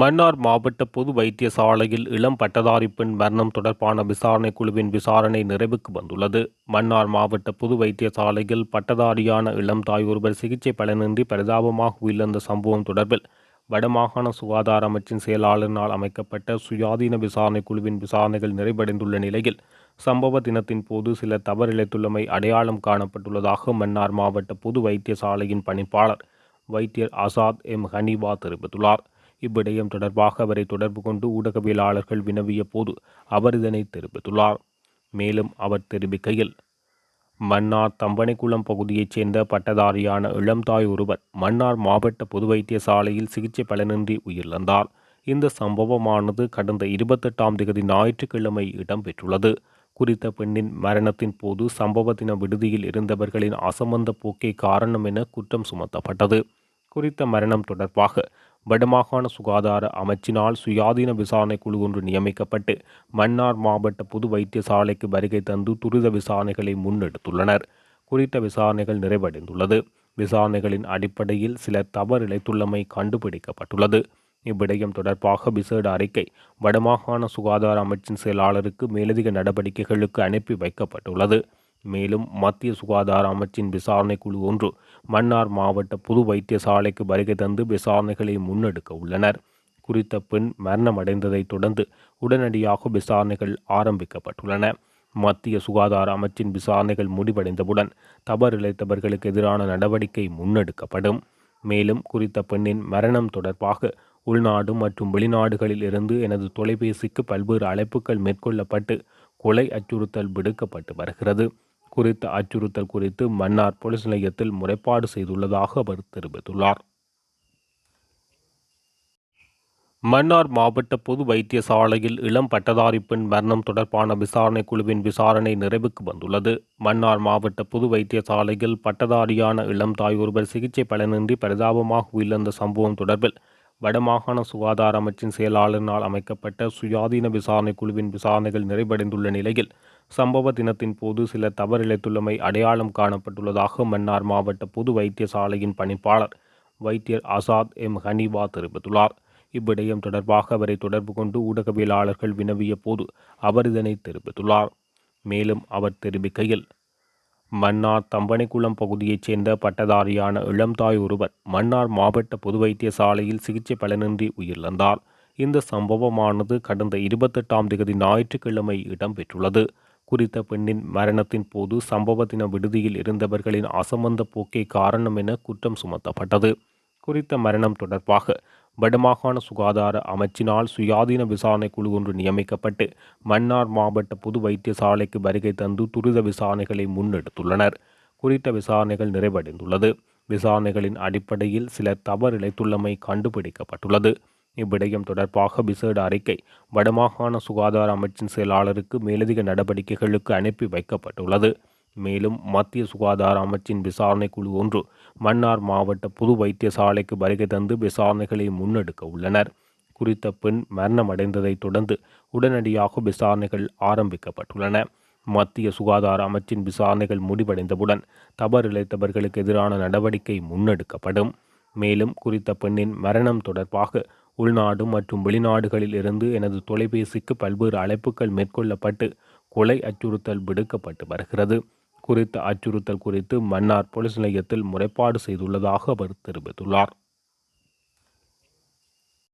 மன்னார் மாவட்ட பொது வைத்தியசாலையில் இளம் பட்டதாரி பெண் மரணம் தொடர்பான விசாரணை குழுவின் விசாரணை நிறைவுக்கு வந்துள்ளது. மன்னார் மாவட்ட பொது வைத்தியசாலையில் பட்டதாரியான இளம் தாய் ஒருவர் சிகிச்சை பலனின்றி பரிதாபமாக உயிரிழந்த சம்பவம் தொடர்பில் வடமாகாண சுகாதார அமைச்சின் செயலாளரினால் அமைக்கப்பட்ட சுயாதீன விசாரணை குழுவின் விசாரணைகள் நிறைவடைந்துள்ள நிலையில் சம்பவ தினத்தின் போது சில தவறிழைத்துள்ளமை அடையாளம் காணப்பட்டுள்ளதாக மன்னார் மாவட்ட பொது வைத்தியசாலையின் பணிப்பாளர் வைத்தியர் ஆசாத் எம் ஹனீபா தெரிவித்துள்ளார். இவ்விடயம் தொடர்பாக அவரை தொடர்பு கொண்டு ஊடகவியலாளர்கள் வினவிய போது அவர் இதனை தெரிவித்துள்ளார். மேலும் அவர் தெரிவிக்கையில் மன்னார் தம்பனைக்குளம் பகுதியைச் சேர்ந்த பட்டதாரியான இளம்தாய் ஒருவர் மன்னார் மாவட்ட பொது வைத்தியசாலையில் சிகிச்சை பலனின்றி உயிரிழந்தார். இந்த சம்பவமானது கடந்த இருபத்தெட்டாம் தேதி ஞாயிற்றுக்கிழமை இடம்பெற்றுள்ளது. குறித்த பெண்ணின் மரணத்தின் போது சம்பவ தின விடுதியில் இருந்தவர்களின் அசம்பந்த போக்கே காரணம் என குற்றம் சுமத்தப்பட்டது. குறித்த மரணம் தொடர்பாக வடமாகாண சுகாதார அமைச்சினால் சுயாதீன விசாரணை குழு ஒன்று நியமிக்கப்பட்டு மன்னார் மாவட்ட பொது வைத்தியசாலைக்கு வருகை தந்து துரித விசாரணைகளை முன்னெடுத்துள்ளனர். குறித்த விசாரணைகள் நிறைவடைந்துள்ளது. விசாரணைகளின் அடிப்படையில் சிலர் தவறிழைத்துள்ளமை கண்டுபிடிக்கப்பட்டுள்ளது. இவ்விடயம் தொடர்பாக விசேட அறிக்கை வடமாகாண சுகாதார அமைச்சின் செயலாளருக்கு மேலதிக நடவடிக்கைகளுக்கு அனுப்பி வைக்கப்பட்டுள்ளது. மேலும் மத்திய சுகாதார அமைச்சின் விசாரணை குழு ஒன்று மன்னார் மாவட்ட புது வைத்தியசாலைக்கு வருகை தந்து விசாரணைகளை முன்னெடுக்க உள்ளனர். குறித்த பெண் மரணமடைந்ததைத் தொடர்ந்து உடனடியாக விசாரணைகள் ஆரம்பிக்கப்பட்டுள்ளன. மத்திய சுகாதார அமைச்சின் விசாரணைகள் முடிவடைந்தவுடன் தவறிழைத்தவர்களுக்கு எதிரான நடவடிக்கை முன்னெடுக்கப்படும். மேலும் குறித்த பெண்ணின் மரணம் தொடர்பாக உள்நாடு மற்றும் வெளிநாடுகளில் இருந்து எனது தொலைபேசிக்கு பல்வேறு அழைப்புகள் மேற்கொள்ளப்பட்டு கொலை அச்சுறுத்தல் விடுக்கப்பட்டு வருகிறது. குறித்த அச்சுறுத்தல் குறித்து மன்னார் போலீஸ் நிலையத்தில் முறைப்பாடு செய்துள்ளதாக அவர் தெரிவித்துள்ளார். மன்னார் மாவட்ட பொது வைத்தியசாலையில் இளம் பட்டதாரி பெண் மரணம் தொடர்பான விசாரணை குழுவின் விசாரணை நிறைவுக்கு வந்துள்ளது. மன்னார் மாவட்ட பொது வைத்தியசாலையில் பட்டதாரியான இளம் தாய் ஒருவர் சிகிச்சை பலனின்றி பரிதாபமாக உயிரிழந்த சம்பவம் தொடர்பில் வடமாகாண சுகாதார அமைச்சின் செயலாளரினால் அமைக்கப்பட்ட சுயாதீன விசாரணை குழுவின் விசாரணைகள் நிறைவடைந்துள்ள நிலையில் சம்பவ தினத்தின் போது சில தவறிழைத்துள்ளமை அடையாளம் காணப்பட்டுள்ளதாக மன்னார் மாவட்ட பொது வைத்தியசாலையின் பணிப்பாளர் வைத்தியர் ஆசாத் எம் ஹனீவா தெரிவித்துள்ளார். இவ்விடயம் தொடர்பாக அவரை தொடர்பு கொண்டு ஊடகவியலாளர்கள் வினவிய போது அவர் இதனை தெரிவித்துள்ளார். மேலும் அவர் தெரிவிக்கையில் மன்னார் தம்பனைக்குளம் பகுதியைச் சேர்ந்த பட்டதாரியான இளம்தாய் ஒருவர் மன்னார் மாவட்ட பொது வைத்தியசாலையில் சிகிச்சை பலனின்றி உயிரிழந்தார். இந்த சம்பவமானது கடந்த இருபத்தெட்டாம் தேதி ஞாயிற்றுக்கிழமை இடம்பெற்றுள்ளது. குறித்த பெண்ணின் மரணத்தின் போது சம்பவ தின விடுதியில் இருந்தவர்களின் அசம்பந்த போக்கே காரணம் என குற்றம் சுமத்தப்பட்டது. குறித்த மரணம் தொடர்பாக வடமாகாண சுகாதார அமைச்சினால் சுயாதீன விசாரணை குழு ஒன்று நியமிக்கப்பட்டு மன்னார் மாவட்ட பொது வைத்தியசாலைக்கு வருகை தந்து துரித விசாரணைகளை முன்னெடுத்துள்ளனர். குறித்த விசாரணைகள் நிறைவடைந்துள்ளது. விசாரணைகளின் அடிப்படையில் சிலர் தவறிழைத்துள்ளமை கண்டுபிடிக்கப்பட்டுள்ளது. இவ்விடயம் தொடர்பாக விசேட அறிக்கை வடமாகாண சுகாதார அமைச்சின் செயலாளருக்கு மேலதிக நடவடிக்கைகளுக்கு அனுப்பி வைக்கப்பட்டுள்ளது. மேலும் மத்திய சுகாதார அமைச்சின் விசாரணை குழு ஒன்று மன்னார் மாவட்ட புது வைத்தியசாலைக்கு வருகை தந்து விசாரணைகளை முன்னெடுக்க உள்ளனர். குறித்த பெண் மரணமடைந்ததைத் தொடர்ந்து உடனடியாக விசாரணைகள் ஆரம்பிக்கப்பட்டுள்ளன. மத்திய சுகாதார அமைச்சின் விசாரணைகள் முடிவடைந்தவுடன் தவறிழைத்தவர்களுக்கு எதிரான நடவடிக்கை முன்னெடுக்கப்படும். மேலும் குறித்த பெண்ணின் மரணம் தொடர்பாக உள்நாடு மற்றும் வெளிநாடுகளில் இருந்து எனது தொலைபேசிக்கு பல்வேறு அழைப்புகள் மேற்கொள்ளப்பட்டு கொலை அச்சுறுத்தல் விடுக்கப்பட்டு வருகிறது. குறித்த அச்சுறுத்தல் குறித்து மன்னார் போலீஸ் நிலையத்தில் முறைப்பாடு செய்துள்ளதாக அவர் தெரிவித்துள்ளார்.